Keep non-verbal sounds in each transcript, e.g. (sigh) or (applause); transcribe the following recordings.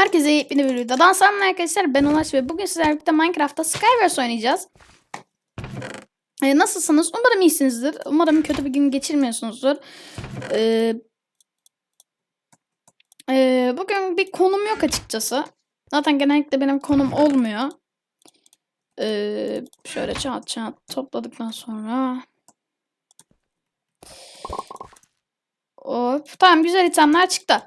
Herkese yepyeni bir videodan selamlar arkadaşlar. Ben Ulaş ve bugün sizlerle birlikte Minecraft'ta Skywars oynayacağız. Ee, nasılsınız? Umarım iyisinizdir. Umarım kötü bir gün geçirmiyorsunuzdur. Ee, e, bugün bir konum yok açıkçası. Zaten genellikle benim konum olmuyor. Ee, şöyle çat çat topladıktan sonra. Hop. Tamam güzel itemler çıktı.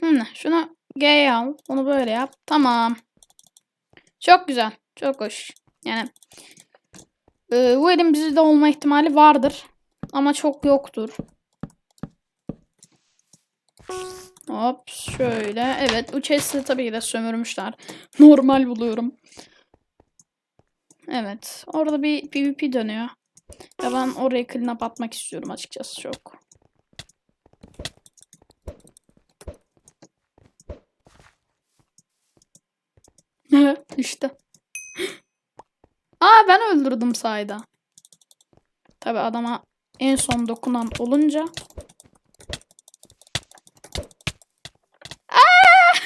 Hmm, şunu G al. Onu böyle yap. Tamam. Çok güzel. Çok hoş. Yani e, bu elin bizde olma ihtimali vardır. Ama çok yoktur. Hop şöyle. Evet bu chest'i tabii ki de sömürmüşler. (laughs) Normal buluyorum. Evet. Orada bir PvP dönüyor. Ya ben oraya clean atmak istiyorum açıkçası çok. (laughs) işte. Aa ben öldürdüm sayda. Tabi adama en son dokunan olunca. Aa!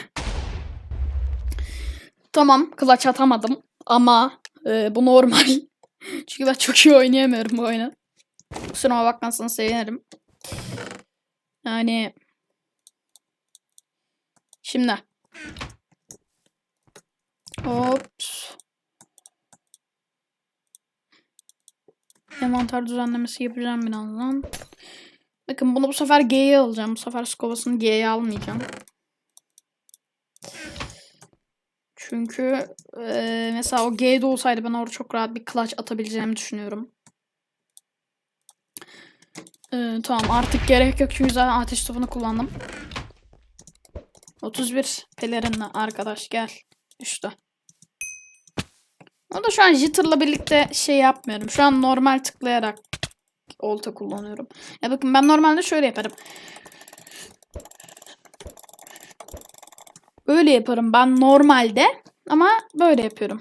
Tamam clutch atamadım ama e, bu normal. (laughs) Çünkü ben çok iyi oynayamıyorum bu oyunu. Kusuruma bakmazsanız sevinirim. Yani şimdi Hop. Envanter düzenlemesi yapacağım birazdan. Bakın bunu bu sefer G'ye alacağım. Bu sefer skovasını G'ye almayacağım. Çünkü e, mesela o G'de olsaydı ben orada çok rahat bir clutch atabileceğimi düşünüyorum. E, tamam artık gerek yok çünkü zaten ateş topunu kullandım. 31 pelerinle arkadaş gel. İşte. O da şu an jitter'la birlikte şey yapmıyorum. Şu an normal tıklayarak olta kullanıyorum. Ya bakın ben normalde şöyle yaparım. Böyle yaparım ben normalde ama böyle yapıyorum.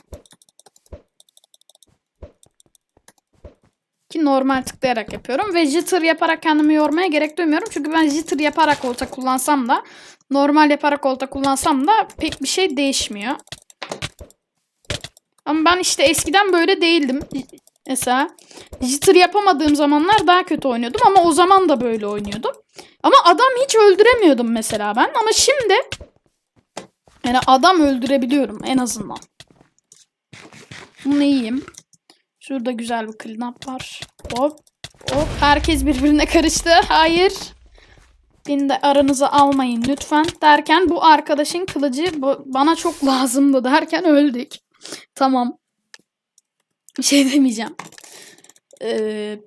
Ki normal tıklayarak yapıyorum ve jitter yaparak kendimi yormaya gerek duymuyorum. Çünkü ben jitter yaparak olta kullansam da normal yaparak olta kullansam da pek bir şey değişmiyor. Ama ben işte eskiden böyle değildim. Mesela jitter yapamadığım zamanlar daha kötü oynuyordum ama o zaman da böyle oynuyordum. Ama adam hiç öldüremiyordum mesela ben ama şimdi yani adam öldürebiliyorum en azından. Bunu iyiyim. Şurada güzel bir clean up var. Hop hop herkes birbirine karıştı. Hayır. Beni de aranıza almayın lütfen derken bu arkadaşın kılıcı bana çok lazımdı derken öldük. Tamam. Bir şey (laughs) demeyeceğim. Ee,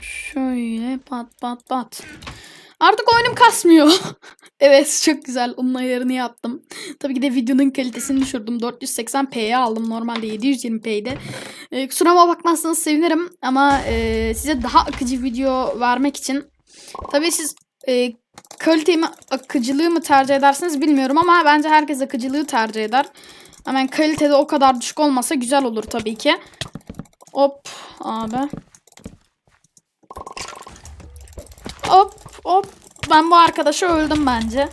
şöyle pat pat pat. Artık oyunum kasmıyor. (laughs) evet çok güzel. Onun ayarını yaptım. Tabii ki de videonun kalitesini düşürdüm. 480p'ye aldım. Normalde 720p'ydi. Ee, kusuruma bakmazsanız sevinirim. Ama e, size daha akıcı video vermek için. Tabii siz e, kaliteyi mi akıcılığı mı tercih edersiniz bilmiyorum ama bence herkes akıcılığı tercih eder. Hemen kalitede o kadar düşük olmasa güzel olur tabii ki. Hop abi. Hop hop. Ben bu arkadaşa öldüm bence.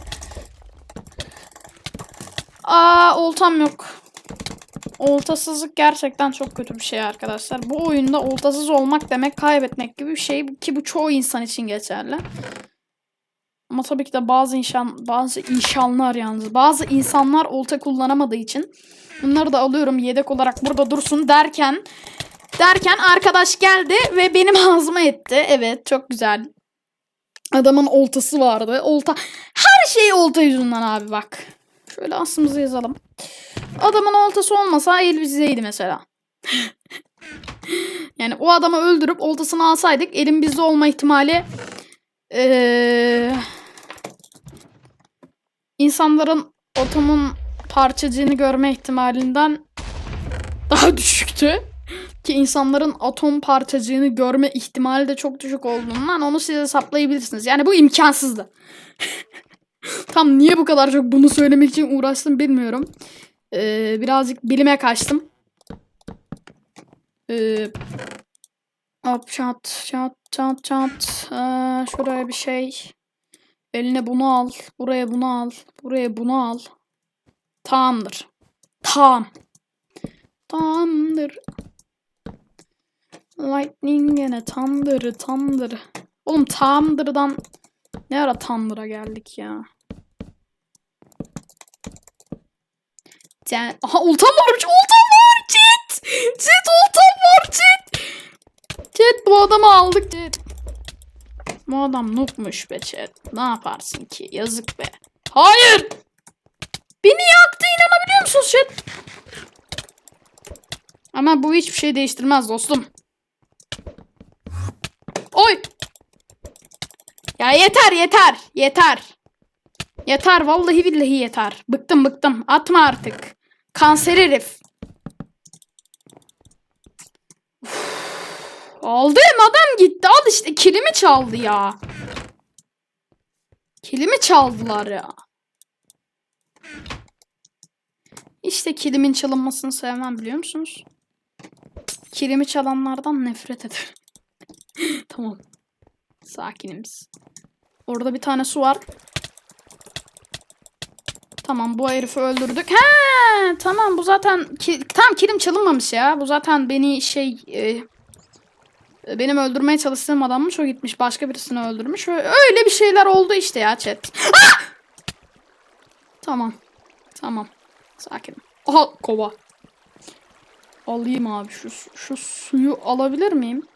Aa oltam yok. Oltasızlık gerçekten çok kötü bir şey arkadaşlar. Bu oyunda oltasız olmak demek kaybetmek gibi bir şey ki bu çoğu insan için geçerli. Ama tabii ki de bazı inşan bazı inşanlar yalnız bazı insanlar olta kullanamadığı için bunları da alıyorum yedek olarak burada dursun derken derken arkadaş geldi ve benim ağzıma etti. Evet çok güzel. Adamın oltası vardı. Olta her şey olta yüzünden abi bak. Şöyle aslımızı yazalım. Adamın oltası olmasa el bizdeydi mesela. (laughs) yani o adamı öldürüp oltasını alsaydık elim bizde olma ihtimali ee, insanların otomun parçacığını görme ihtimalinden daha (laughs) düşüktü. Ki insanların atom parçacığını görme ihtimali de çok düşük olduğundan onu siz hesaplayabilirsiniz. Yani bu imkansızdı. (laughs) Tam niye bu kadar çok bunu söylemek için uğraştım bilmiyorum. Ee, birazcık bilime kaçtım. Ee, hop çat çat çat çat. Ee, şuraya bir şey Eline bunu al. Buraya bunu al. Buraya bunu al. Tamamdır. Tamam. Tamamdır. Lightning gene Thunder, Thunder. Oğlum Thunder'dan ne ara Thunder'a geldik ya. Sen... Aha ultam varmış, ultam var chat. Chat ultam var chat. Chat bu adamı aldık chat. Bu adam noobmuş be chat. Ne yaparsın ki? Yazık be. Hayır. Beni yaktı inanabiliyor musunuz chat? Ama bu hiçbir şey değiştirmez dostum. Oy. Ya yeter yeter yeter. Yeter vallahi billahi yeter. Bıktım bıktım. Atma artık. Kanser herif. Aldım adam gitti. Al işte kilimi çaldı ya. Kilimi çaldılar ya. İşte kilimin çalınmasını sevmem biliyor musunuz? Kilimi çalanlardan nefret ederim. (laughs) tamam. Sakiniz. Orada bir tane su var. Tamam bu herifi öldürdük. He, tamam bu zaten ki, tam kilim çalınmamış ya. Bu zaten beni şey e, benim öldürmeye çalıştığım adammış o gitmiş başka birisini öldürmüş. Öyle bir şeyler oldu işte ya chat. Ah! Tamam. Tamam. Sakin. Aha kova. Alayım abi şu şu suyu alabilir miyim?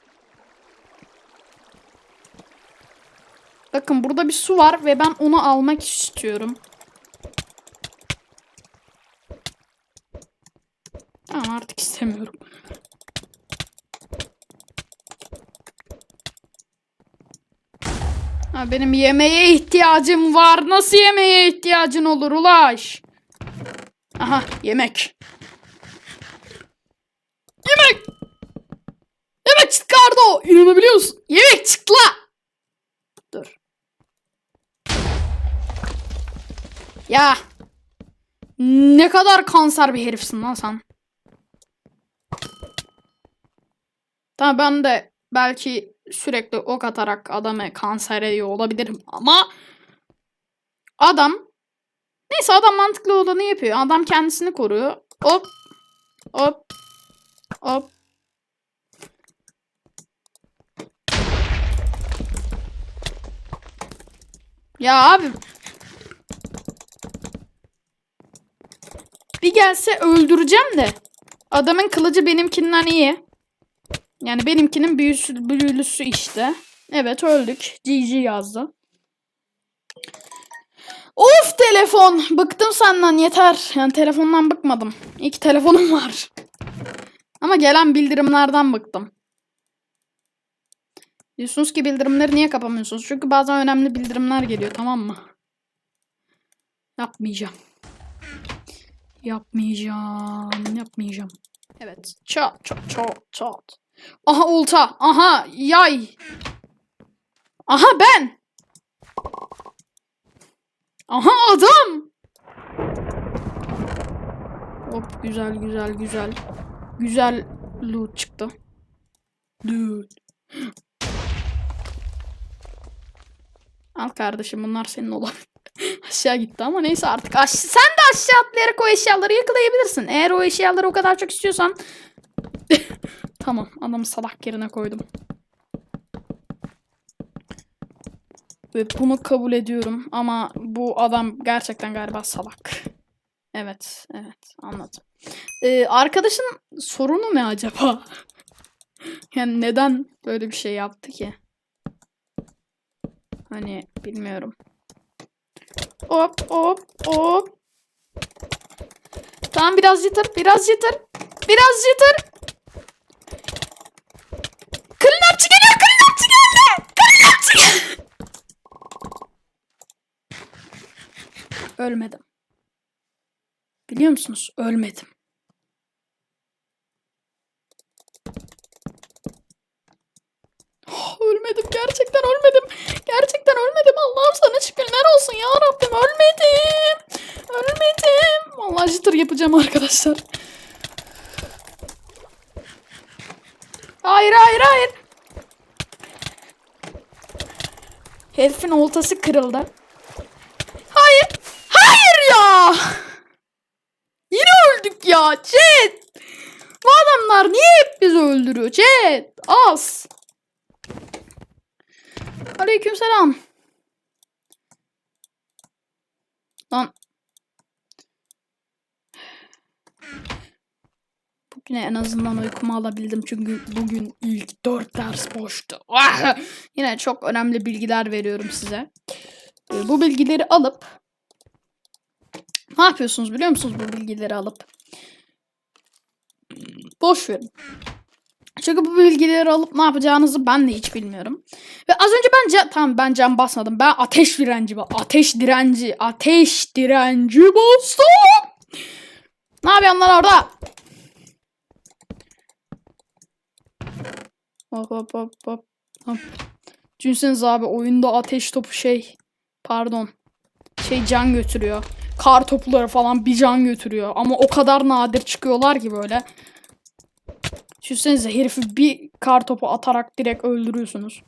Bakın burada bir su var ve ben onu almak istiyorum. Tamam artık istemiyorum. Benim yemeğe ihtiyacım var. Nasıl yemeğe ihtiyacın olur ulaş? Aha yemek. Yemek. Yemek çıktı Ardo. İnanabiliyor musun? Yemek çıktı la. Dur. Ya. Ne kadar kanser bir herifsin lan sen. Tamam ben de belki sürekli ok atarak adamı kanser ediyor olabilirim ama adam neyse adam mantıklı olanı yapıyor. Adam kendisini koruyor. Hop hop hop Ya abi bir gelse öldüreceğim de adamın kılıcı benimkinden iyi. Yani benimkinin büyüsü, büyülüsü işte. Evet öldük. GG yazdı. Of telefon. Bıktım senden yeter. Yani telefondan bıkmadım. İki telefonum var. Ama gelen bildirimlerden bıktım. Diyorsunuz ki bildirimleri niye kapamıyorsunuz? Çünkü bazen önemli bildirimler geliyor tamam mı? Yapmayacağım. Yapmayacağım. Yapmayacağım. Evet. Çat çat çat çat. Aha ulta. Aha yay. Aha ben. Aha adam. Hop güzel güzel güzel. Güzel loot çıktı. Dude. Al kardeşim bunlar senin olabilir. (laughs) aşağı gitti ama neyse artık. Aş sen de aşağı atlayarak o eşyaları yakalayabilirsin. Eğer o eşyaları o kadar çok istiyorsan. (laughs) tamam adamı salak yerine koydum. Ve bunu kabul ediyorum ama bu adam gerçekten galiba salak. Evet, evet anladım. Ee, arkadaşın sorunu ne acaba? (laughs) yani neden böyle bir şey yaptı ki? Hani bilmiyorum. Hop hop hop. Tamam biraz yatır, biraz yatır. Biraz yatır. Kırınapçı geliyor, kırınapçı geldi. Kırınapçı geldi. Ölmedim. Biliyor musunuz? Ölmedim. Oh, ölmedim. Gerçekten ölmedim. Gerçekten ölmedim. Allah'ım sana şükürler olsun ya Rabbim. Ölmedim. Ölmedim. Vallahi jitter yapacağım arkadaşlar. Hayır hayır hayır. Herifin oltası kırıldı. Ya? Chat. Bu adamlar niye hep bizi öldürüyor? Chat. Az. Aleykümselam. Lan. Bugün en azından uykumu alabildim çünkü bugün ilk dört ders boştu. Ah! Yine çok önemli bilgiler veriyorum size. Ee, Bu bilgileri alıp ne yapıyorsunuz biliyor musunuz bu bilgileri alıp? Boş verin. Çünkü bu bilgileri alıp ne yapacağınızı ben de hiç bilmiyorum. Ve az önce ben tamam ben cam basmadım. Ben ateş direnci ateş direnci ateş direnci bastım. Ne yapıyorsun lan orada? Hop hop hop hop. hop. Abi oyunda ateş topu şey pardon şey can götürüyor. Kar topları falan bir can götürüyor. Ama o kadar nadir çıkıyorlar ki böyle. Düşünsenize herifi bir kar topu atarak direkt öldürüyorsunuz.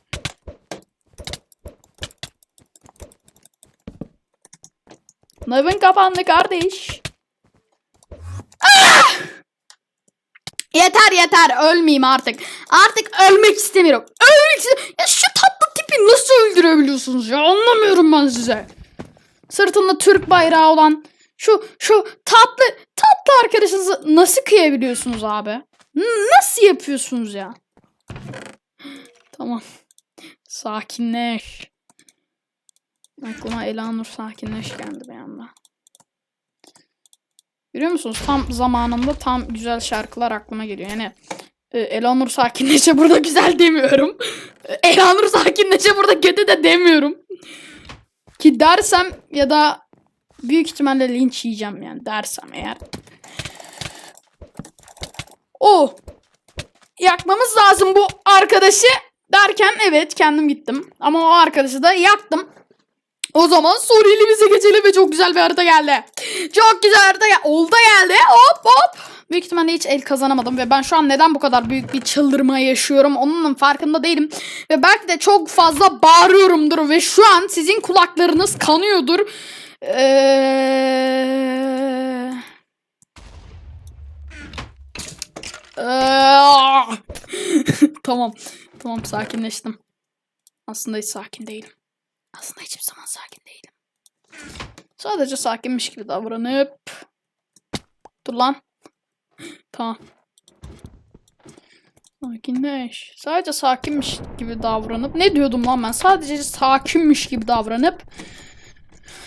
Navın kapandı kardeş. Yeter yeter ölmeyeyim artık. Artık ölmek istemiyorum. Ölmek istemiyorum. Ya şu tatlı tipi nasıl öldürebiliyorsunuz ya anlamıyorum ben size. Sırtında Türk bayrağı olan şu şu tatlı tatlı arkadaşınızı nasıl kıyabiliyorsunuz abi? Nasıl yapıyorsunuz ya? Tamam. Sakinleş. Aklıma Elanur sakinleş geldi bir anda. Görüyor musunuz? Tam zamanında tam güzel şarkılar aklıma geliyor. Yani e, Elanur sakinleşe burada güzel demiyorum. E, Elanur sakinleşe burada kötü de demiyorum. Ki dersem ya da büyük ihtimalle linç yiyeceğim yani dersem eğer. O yakmamız lazım bu arkadaşı derken evet kendim gittim. Ama o arkadaşı da yaktım. O zaman Suriyelimize geçelim ve çok güzel bir harita geldi. Çok güzel harita geldi. Oldu geldi. Hop hop. Büyük ihtimalle hiç el kazanamadım ve ben şu an neden bu kadar büyük bir çıldırma yaşıyorum onun farkında değilim. Ve belki de çok fazla bağırıyorumdur ve şu an sizin kulaklarınız kanıyordur. Eee... (laughs) tamam. Tamam sakinleştim. Aslında hiç sakin değilim. Aslında hiçbir zaman sakin değilim. Sadece sakinmiş gibi davranıp... Dur lan. Tamam. Sakinleş. Sadece sakinmiş gibi davranıp... Ne diyordum lan ben? Sadece sakinmiş gibi davranıp...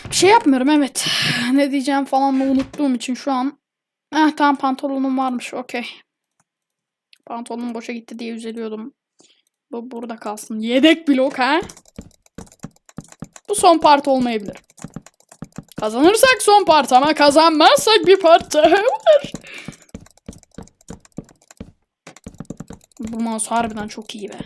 Bir şey yapmıyorum evet. Ne diyeceğim falan da unuttuğum için şu an... Eh tamam pantolonum varmış okey. Pantolonum boşa gitti diye üzülüyordum. Bu burada kalsın. Yedek blok ha? Bu son part olmayabilir. Kazanırsak son part ama kazanmazsak bir part daha var. Bu mouse harbiden çok iyi be.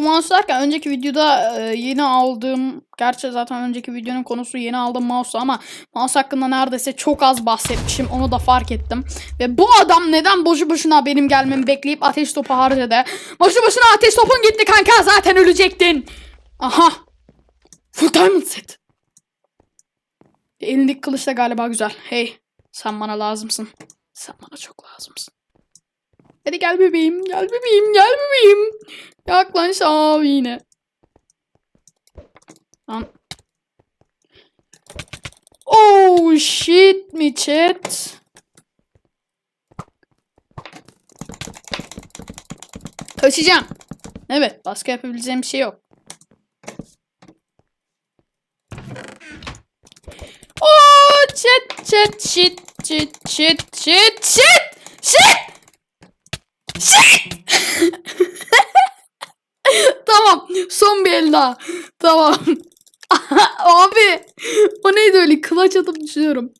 Mouse derken önceki videoda e, yeni aldığım gerçi zaten önceki videonun konusu yeni aldığım mouse ama mouse hakkında neredeyse çok az bahsetmişim onu da fark ettim. Ve bu adam neden boşu boşuna benim gelmemi bekleyip ateş topu harcadı? Boşu boşuna ateş topun gitti kanka zaten ölecektin. Aha. Full diamond set. Elindeki kılıç da galiba güzel. Hey sen bana lazımsın. Sen bana çok lazımsın. Hadi gel bebeğim, gel bebeğim, gel bebeğim. Yaklaş abi yine. Lan. Oh shit mi chat? Kaçacağım. Evet, başka yapabileceğim bir şey yok. Oh chat chat shit shit shit shit shit shit shit. (laughs) Son bir el daha. Tamam. (laughs) Abi. O neydi öyle? Kılaç atıp düşüyorum.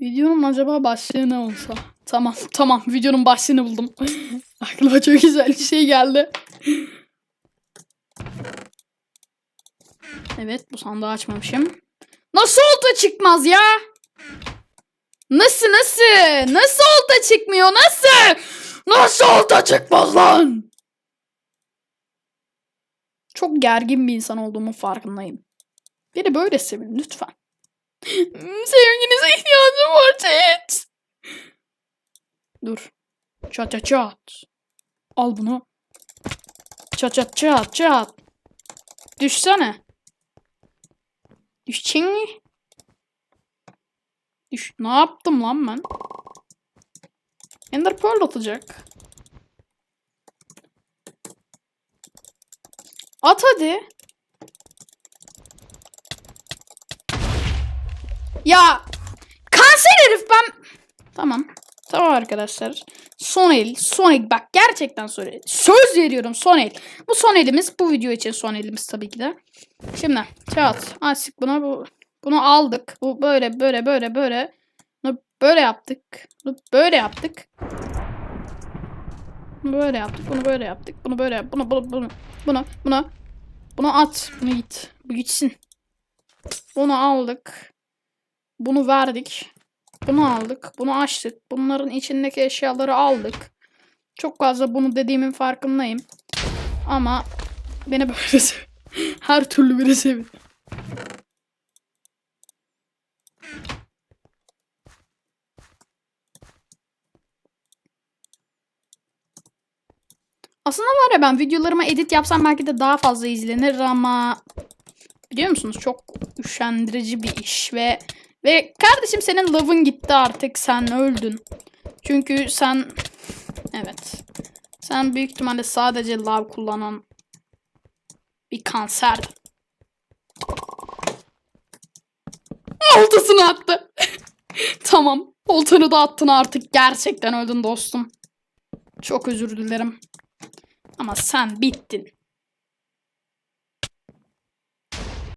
Videonun acaba başlığı ne olsa? Tamam tamam videonun başlığını buldum. (laughs) Aklıma çok güzel bir şey geldi. Evet bu sandığı açmamışım. Nasıl oldu çıkmaz ya? Nasıl nasıl? Nasıl olta çıkmıyor? Nasıl? Nasıl olta çıkmaz lan? Çok gergin bir insan olduğumun farkındayım. Beni böyle sevin lütfen. (gasps) Sevginize ihtiyacım var Chat. Dur. Çat çat çat. Al bunu. Çat çat çat çat. Düşsene. Düşeceksin? Düş. Ne yaptım lan ben? Ender Pearl atacak. At hadi. Ya kanser herif ben. Tamam. Tamam arkadaşlar. Son el. Son el. Bak gerçekten son el. Söz veriyorum son el. Bu son elimiz. Bu video için son elimiz tabii ki de. Şimdi kağıt. Açtık buna bu. Bunu aldık. Bu böyle böyle böyle böyle. Bunu böyle yaptık. Bunu böyle yaptık. Bunu böyle yaptık. Bunu böyle yaptık. Bunu böyle yap. Bunu bunu bunu. Bunu bunu. Bunu at. Bunu git. Bu gitsin. Bunu aldık. Bunu verdik. Bunu aldık. Bunu açtık. Bunların içindeki eşyaları aldık. Çok fazla bunu dediğimin farkındayım. Ama beni böyle. (laughs) Her türlü beni sevin. Aslında var ya ben videolarıma edit yapsam belki de daha fazla izlenir ama biliyor musunuz çok üşendirici bir iş ve ve kardeşim senin love'ın gitti artık sen öldün. Çünkü sen evet sen büyük ihtimalle sadece love kullanan bir kanser. Oltasını attı. (laughs) tamam. Oltanı da attın artık. Gerçekten öldün dostum. Çok özür dilerim. Ama sen bittin.